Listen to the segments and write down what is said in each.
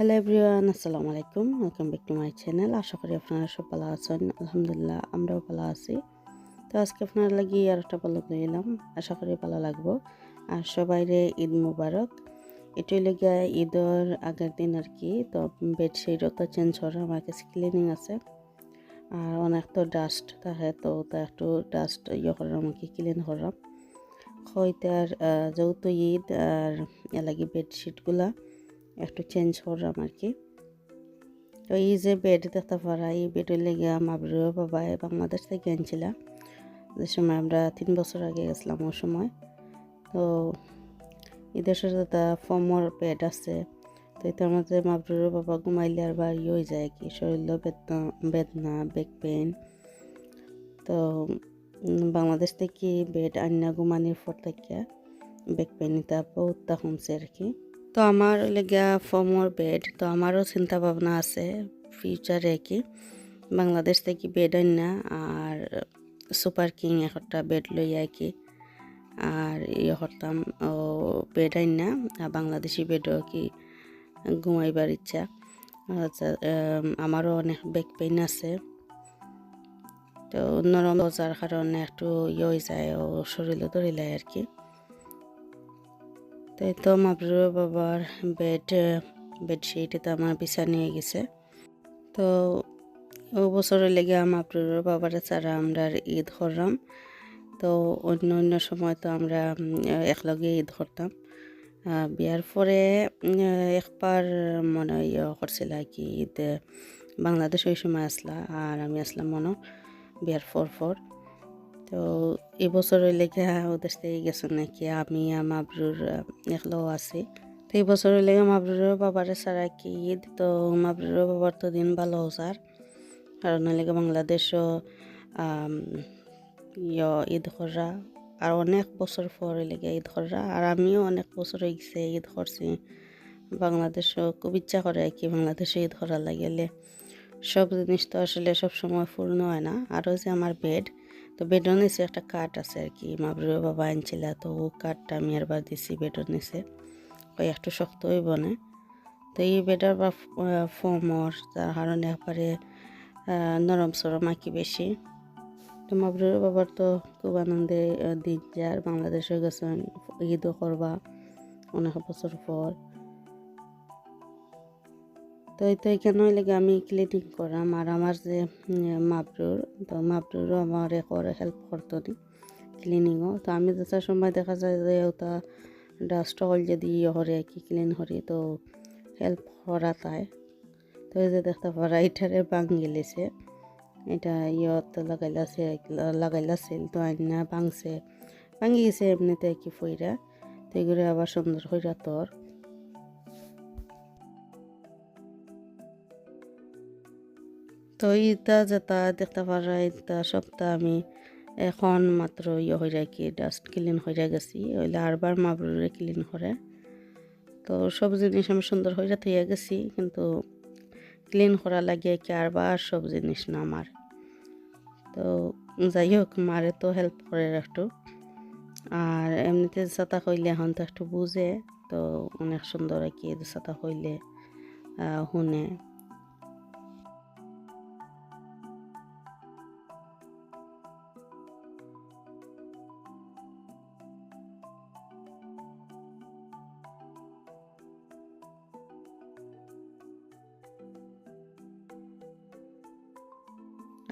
Hello everyone আসসালামু আলাইকুম welcome back to my channel আশা করি আপনারা সব ভালো আছেন। আলহামদুলিল্লাহ, আমরাও ভালো আছি। তো আজকে আপনার লাগি আর একটা ভালো করে এলাম। আশা করি ভালো লাগবো। আর সবাইরে ঈদ মুবারক। এটাই লেগে ঈদের আগের দিন আর কি। তো বেডশিটও তো চেঞ্জ করা আমার কাছে ক্লিনিং আছে। আর অনেক তো ডাস্ট থাকে, তো তা একটু ডাস্ট ইয়ে করার আমাকে ক্লিন করাম। আর যেহেতু ঈদ, আর এলাকি বেডশিটগুলা একটু চেঞ্জ করলাম আর কি তো এই যে বেড দেখতে পারা এই বেডের লেগে মাবরুর বাবা বাংলাদেশ থেকে আনছিলাম যে সময় আমরা তিন বছর আগে গেছিলাম ওই সময়। তো সাথে তা ফর্মর বেড আছে। তো এটার মধ্যে মাবরুর বাবা ঘুমাইলে আর বার ইয়ে হয়ে যায় কি শরীর বেদনা বেদনা ব্যাক পেন তো বাংলাদেশ থেকে বেড আন্না ঘুমানির পর থেকে ব্যাক পেন এটা বহুত কমছে আর কি তো আমার লেগা ফর্মর বেড তো আমারও চিন্তা ভাবনা আছে ফিউচারে কি? বাংলাদেশ থেকে বেড না, আর সুপার কিং একটা বেড লই কি? আর ইয়ে করতাম ও বেড না, আর বাংলাদেশি বেডও কি ঘুমাইবার ইচ্ছা? আমারও অনেক ব্যাক পেইন আছে। তো নরম বজার কারণে একটু ইয়ে হয়ে যায়, ও শরীরে ধরিলে আর কি। তো এই তো মাবরুর বাবার বেড বেডশিট তো আমার বিছা নিয়ে গেছে। তো ও বছরের লেগে মাবরুর বাবার ছাড়া আমরা ঈদ করলাম। তো অন্য অন্য সময় তো আমরা একলগে ঈদ করতাম। বিয়ার পরে একবার মনে ইয়ে করছিল কি, ঈদ, বাংলাদেশ ওই সময় আসলা, আর আমি আসলাম মনে বিয়ার ফর ফর তো এবছর লেগে ওদের থেকে গেছো নাকি? আমি মাবরুর একলাও আছি। তো এই বছর লেগে মাবরুরের বাবার সারা কি ঈদ? তো মাবরুরের বাবার তো দিন ভালো স্যার। কারণ লেগে বাংলাদেশও ঈদ করা আর অনেক বছর পর লেগে ঈদ করা আর আমিও অনেক বছর হয়ে গেছে ঈদ করছি। বাংলাদেশও খুব ইচ্ছা করে আর কি বাংলাদেশে ঈদ করা লাগিলে সব জিনিস তো আসলে সব সময় পূর্ণ হয় না। আরও যে আমার বেড তো বেডর নিচে একটা কাঠ আছে আর কি। মাবরুর বাবা, আনছিল তো, ও কাঠটা আমি আরবার দিছি বেডর নিচে। ওই একটু শক্ত হইব বনে তো এই বেডার বা ফর্মর যার কারণে একবারে নরম সরম আঁকি বেশি। তো মাবরুর বাবার তো খুব আনন্দে দিন যার বাংলাদেশে গেছেন, ঈদও করবা অনেক বছর পর। তো এই তো এখানে লেগে আমি ক্লিনিং করাম আর আমার যে মাবরুর তো মাবরুরও আমার করে হেল্প করতো নি ক্লিনিংও তো আমি যেটার সময় দেখা যায় যে ওটা ডাস্ট হল যদি ইয়ে হরে কি ক্লিন হরে তো হেল্প করা তাই। তো এই যে দেখতে পারা, এটারে ভাঙ গেলেছে এটা ইয়ত লাগাইলাছে লাগাইলাছিল তো আইনা ভাঙছে। ভাঙি গেছে এমনিতে কি ফইরা। তো এগুলো আবার সুন্দর হইরা তোর। তো ইটা যেটা দেখতে পারা এটা সপ্তাহ আমি এখন মাত্র ইয়ে হয়ে কি ডাস্ট ক্লিন হয়ে গেছি। ওইলে আরবার মাবরুরে ক্লিন করে তো সব জিনিস আমি সুন্দর হয়ে থইয়া গেছি, কিন্তু ক্লিন করা লাগে কি আরবার সব জিনিস না আমার তো যাই হোক মারে তো হেল্প করে একটু। আর এমনিতে সাতা হইলে এখন তো একটু বুঝে তো অনেক সুন্দর আর কি সাতা হইলে শুনে।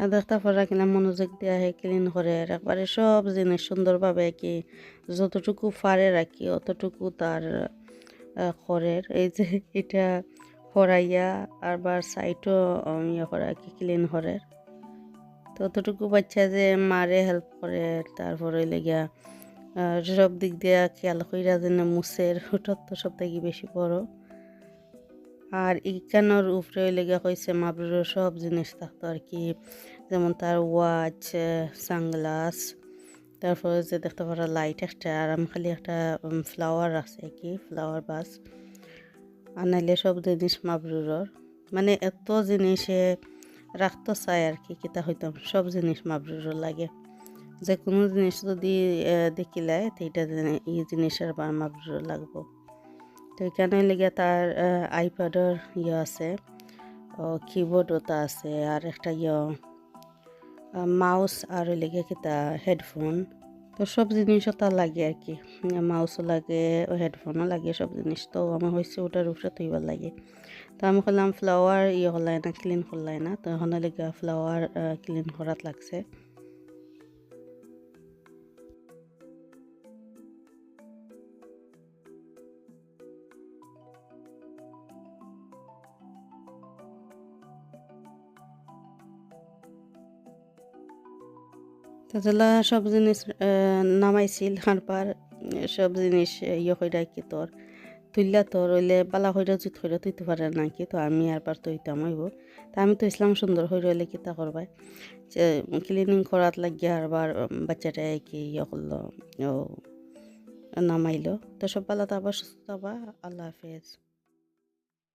আর দেখতে পারা কিনা মনোযোগ দেওয়া হয় ক্লিন করে। একবারে সব জিনিস সুন্দরভাবে কি যতটুকু পারে রাখি অতটুকু তার খড়ের এই যে এটা হরাইয়া আবার সাইটও ইয়ে করা কি ক্লিন হরের তো অতটুকু বাচ্চা যে মারে হেল্প করে, তারপরে লেগিয়া সব দিক দিয়া খেয়াল কইরা যেন মুসের ওটার তো সব থেকে বেশি বড়। আর ইকানোর উপরে লেগে হয়েছে মাবরুর সব জিনিস থাকতো আর কি। যেমন তার ওয়াচ সানগ্লাস তারপরে যে দেখতে পারা লাইট একটা, আর আমি খালি একটা ফ্লাওয়ার আছে কি ফ্লাওয়ার বাস আর নাইলে সব জিনিস মাবরুরর মানে এত জিনিসে রাখতো চাই আর কি, কিতা হইতাম, সব জিনিস মাবরুর লাগে। যে কোনো জিনিস যদি দেখিলে, তো এইটা এই জিনিসের মাবরুর লাগবো। তো এখানে লেগে তার আইপ্যাডের ইয়ে আছে কিবোর্ড ওটা আছে, আর একটা ইয়ে মাউস আর লেগে কিতা হেডফোন তো সব জিনিস তার লাগে আর কি মাউসও লাগে হেডফোনও লাগে, সব জিনিস তো আমার হয়েছে ওটার উপরে তৈবার লাগে। তো আমি করলাম ফ্লাওয়ার ইয়ে হলাই না ক্লিন করলাই না, তো এখন লেগে ফ্লাওয়ার ক্লিন করাত লাগছে। তাজলা সব জিনিস নামাইছিল হারপার সব জিনিস ইয়ে কইরা কি তোর তুললা তোর হইলে বালা হইরা জুত হইরা তুইতে পারে না কি, তো আমি আর পার তৈতাম হইব। তা আমি তো ইসলাম সুন্দর হইরা হইলে কিতা করবাই যে ক্লিনিং করাত লাগিয়া আবার বাচ্চাটা কি ইয়ে করল, ও, নামাইলো। তো সব বালা তাবা সুস্থ তাবা আল্লাহ হাফেজ।